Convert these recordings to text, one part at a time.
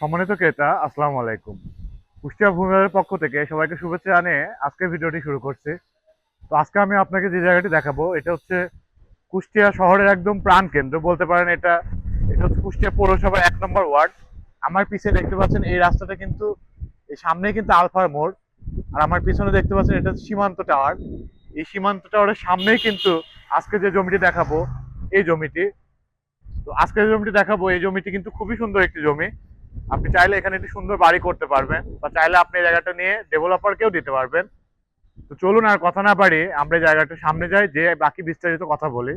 সম্মানিত ক্রেতা, আসসালামু আলাইকুম। কুষ্টিয়া ভূমিবাদের পক্ষ থেকে সবাইকে শুভেচ্ছা জানিয়ে আজকের ভিডিওটি শুরু করছি। তো আজকে আমি আপনাকে যে জায়গাটি দেখাবো, এটা হচ্ছে কুষ্টিয়া শহরের একদম প্রাণ কেন্দ্র। বলতে পারেন এটা এটা হচ্ছে কুষ্টিয়া পৌরসভার এক নম্বর ওয়ার্ড। আমার পিছিয়ে দেখতে পাচ্ছেন এই রাস্তাটা কিন্তু, এই সামনেই কিন্তু আলফার মোড়। আর আমার পিছনে দেখতে পাচ্ছেন এটা সীমান্ত টাওয়ার। এই সীমান্ত টাওয়ারের সামনেই কিন্তু আজকে যে জমিটি দেখাবো, এই জমিটি। তো আজকে যে জমিটি দেখাবো, এই জমিটি কিন্তু খুবই সুন্দর একটি জমি। আপনি চাইলে এখানে একটি সুন্দর বাড়ি করতে পারবেন বা চাইলে আপনি এই জায়গাটা নিয়ে ডেভেলপারকেও দিতে পারবেন। তো চলুন আর কথা না পারি আমরা জায়গাটা সামনে যাই, যে বাকি বিস্তারিত কথা বলি।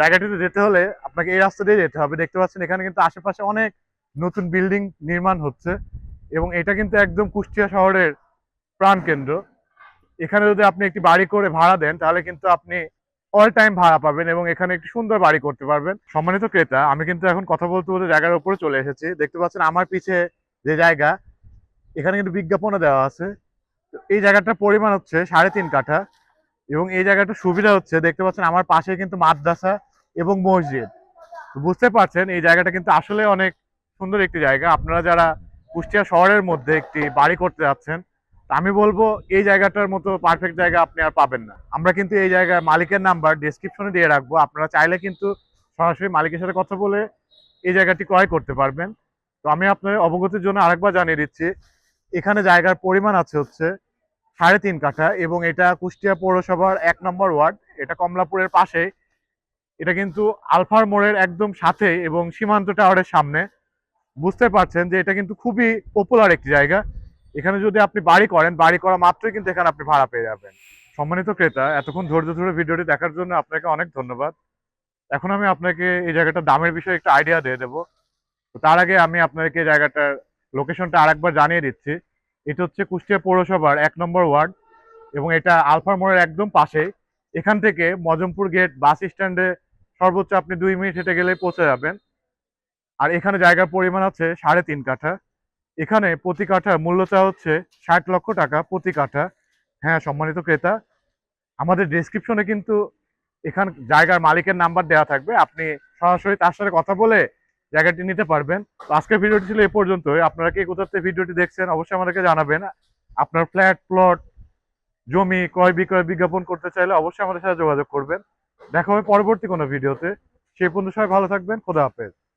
জায়গাটিতে যেতে হলে আপনাকে এই রাস্তা দিয়ে যেতে হবে। দেখতে পাচ্ছেন এখানে কিন্তু আশেপাশে অনেক নতুন বিল্ডিং নির্মাণ হচ্ছে এবং এটা কিন্তু একদম কুষ্টিয়া শহরের প্রাণকেন্দ্র। এখানে যদি আপনি একটি বাড়ি করে ভাড়া দেন, তাহলে কিন্তু আপনি অল টাইম ভাড়া পাবেন এবং এখানে একটি সুন্দর বাড়ি করতে পারবেন। সম্মানিত ক্রেতা, আমি কিন্তু এখন কথা বলতে বলতে জায়গার উপরে চলে এসেছি। দেখতে পাচ্ছেন আমার পিছে যে জায়গা, এখানে কিন্তু বিজ্ঞাপনও দেওয়া আছে। এই জায়গাটার পরিমাণ হচ্ছে সাড়ে তিন কাঠা এবং এই জায়গাটার সুবিধা হচ্ছে, দেখতে পাচ্ছেন আমার পাশে কিন্তু মাদ্রাসা এবং মসজিদ। বুঝতে পারছেন, এই জায়গাটা কিন্তু আসলে অনেক সুন্দর একটি জায়গা। আপনারা যারা কুষ্টিয়া শহরের মধ্যে একটি বাড়ি করতে যাচ্ছেন আমি বলব এই জায়গাটার মতো পারফেক্ট জায়গা আপনি আর পাবেন না। আমরা কিন্তু এই জায়গায় মালিকের নাম্বার ডেসক্রিপশনে দিয়ে রাখব। আপনারা চাইলে কিন্তু সরাসরি মালিকের সাথে কথা বলে এই জায়গাটি ক্রয় করতে পারবেন। তো আমি আপনার অবগতির জন্য আরেকবার জানিয়ে দিচ্ছি, এখানে জায়গার পরিমাণ আছে হচ্ছে সাড়ে তিন কাঠা এবং এটা কুষ্টিয়া পৌরসভার এক নম্বর ওয়ার্ড। এটা কমলাপুরের পাশে এটা কিন্তু আলফার মোড়ের একদম সাথে এবং সীমান্ত টাওয়ারের সামনে। বুঝতে পারছেন যে এটা কিন্তু খুবই পপুলার একটি জায়গা। এখানে যদি আপনি বাড়ি করেন, বাড়ি করা মাত্রই কিন্তু এখানে আপনি ভাড়া পেয়ে যাবেন। সম্মানিত ক্রেতা, এতক্ষণ ধৈর্য ধরে ভিডিওটি দেখার জন্য আপনাকে অনেক ধন্যবাদ। এখন আমি আপনাকে এই জায়গাটার দামের বিষয়ে একটা আইডিয়া দিয়ে দেবো। তো তার আগে আমি আপনাকে জায়গাটার লোকেশনটা আরেকবার জানিয়ে দিচ্ছি। এটা হচ্ছে কুষ্টিয়া পৌরসভার এক নম্বর ওয়ার্ড এবং এটা আলফার মোড়ের একদম পাশেই। এখান থেকে মজমপুর গেট বাস স্ট্যান্ডে সর্বোচ্চ আপনি দুই মিনিট হেঁটে গেলে পৌঁছে যাবেন। আর এখানে জায়গার পরিমাণ আছে সাড়ে তিন কাঠা। এখানে প্রতি কাঠা মূল্যটা হচ্ছে ষাট লক্ষ টাকা প্রতি কাঠা। হ্যাঁ সম্মানিত ক্রেতা, আমাদের ডেসক্রিপশনে কিন্তু এখান জায়গার মালিকের নাম্বার দেওয়া থাকবে। আপনি সরাসরি তার সাথে কথা বলে জায়গাটি নিতে পারবেন। তো আজকের ভিডিওটি ছিল এ পর্যন্তই। আপনারা কে কোথাতে ভিডিওটি দেখছেন অবশ্যই আমাদেরকে জানাবেন। আপনার ফ্ল্যাট প্লট জমি, ক্রয় বিক্রয় বিজ্ঞাপন করতে চাইলে অবশ্যই আমাদের সাথে যোগাযোগ করবেন। দেখা হবে পরবর্তী কোনো ভিডিওতে। সেই পর্যন্ত সবাই ভালো থাকবেন। খোদা হাফেজ।